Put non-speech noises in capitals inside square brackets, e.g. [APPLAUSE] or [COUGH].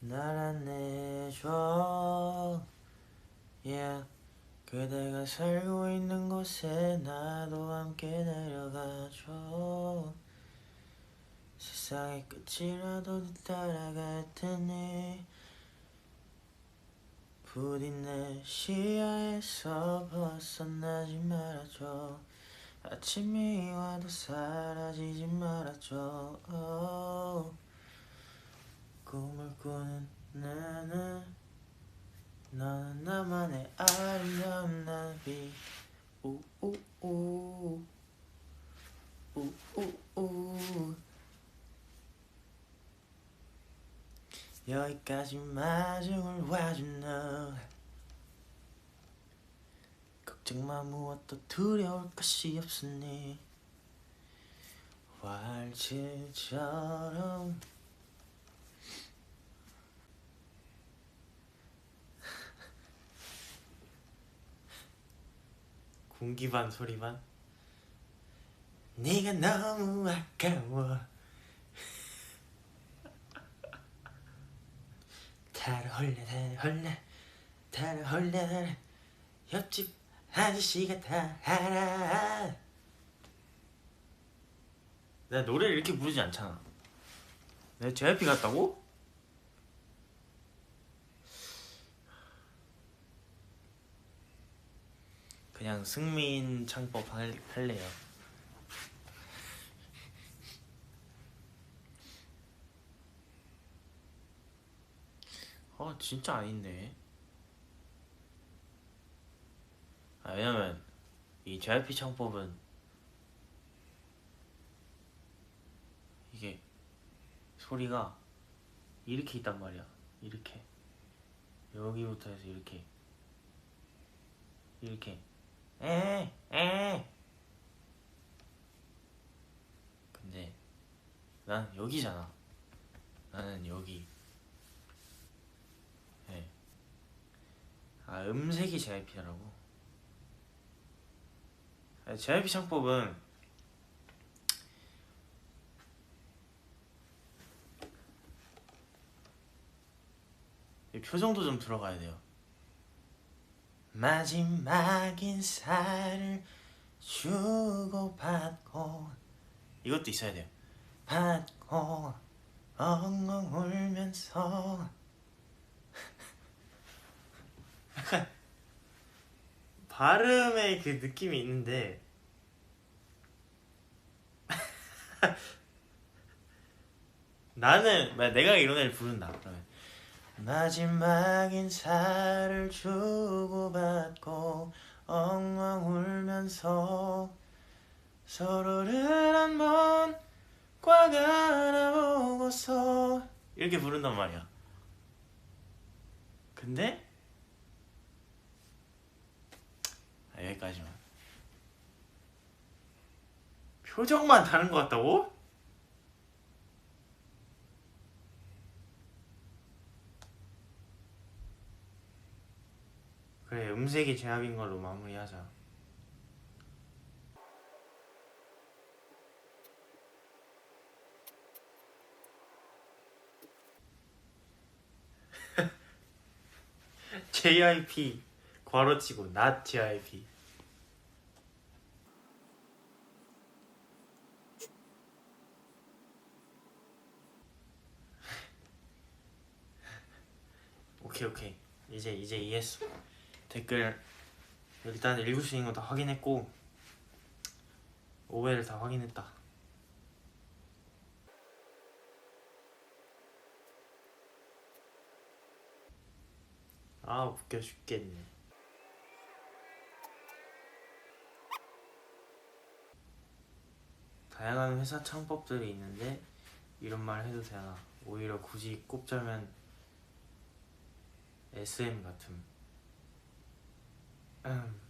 날 안내줘 yeah. 그대가 살고 있는 곳에 나도 함께 내려가줘 세상의 끝이라도 따라갈 테니 부디 내 시야에서 벗어나지 말아줘 아침이 와도 사라지지 말아줘 oh. 꿈을 꾸는 나는 너는 나만의 아름다운 나비. 우우우. 우우우. 여기까지 마중을 와준 너. 걱정 마 무엇도 두려울 것이 없으니. 활치처럼 공기반 소리반 네가 너무 아까워. 달아 홀래 달아 홀래 달아 옆집 아저씨가 다 알아 내가 노래를 이렇게 부르지 않잖아. 내가 JYP 같다고? 그냥 승민 창법 할, 할래요. 어 진짜 아닌데 아 왜냐면 이 JYP 창법은 이게 소리가 이렇게 있단 말이야. 이렇게. 여기부터 해서 이렇게. 이렇게 에 에. 근데 난 여기잖아. 나는 여기. 네. 아 음색이 JYP라고? JYP 창법은 이 표정도 좀 들어가야 돼요 마지막 인사를 주고 받고 이것도 있어야 돼요. 받고 엉엉 울면서. [LAUGHS] 발음의 그 느낌이 있는데. [LAUGHS] 나는 내가 이런 애를 부른다 그러면 마지막 인사를 주고받고 엉엉 울면서 서로를 한번 꽉 안아보고서 이렇게 부른단 말이야 근데 아, 여기까지만 표정만 다른 것 같다고? 그래 음색이 제압인 걸로 마무리하자. [LAUGHS] JIP 괄호치고 not JIP [LAUGHS] 오케이 오케이. 이제 이제 이해했어 댓글 일단 읽을 수 있는 거 다 확인했고 오해를 다 확인했다. 아 웃겨 죽겠네. 다양한 회사 창법들이 있는데 이런 말 해도 되나? 오히려 굳이 꼽자면 SM 같음 음.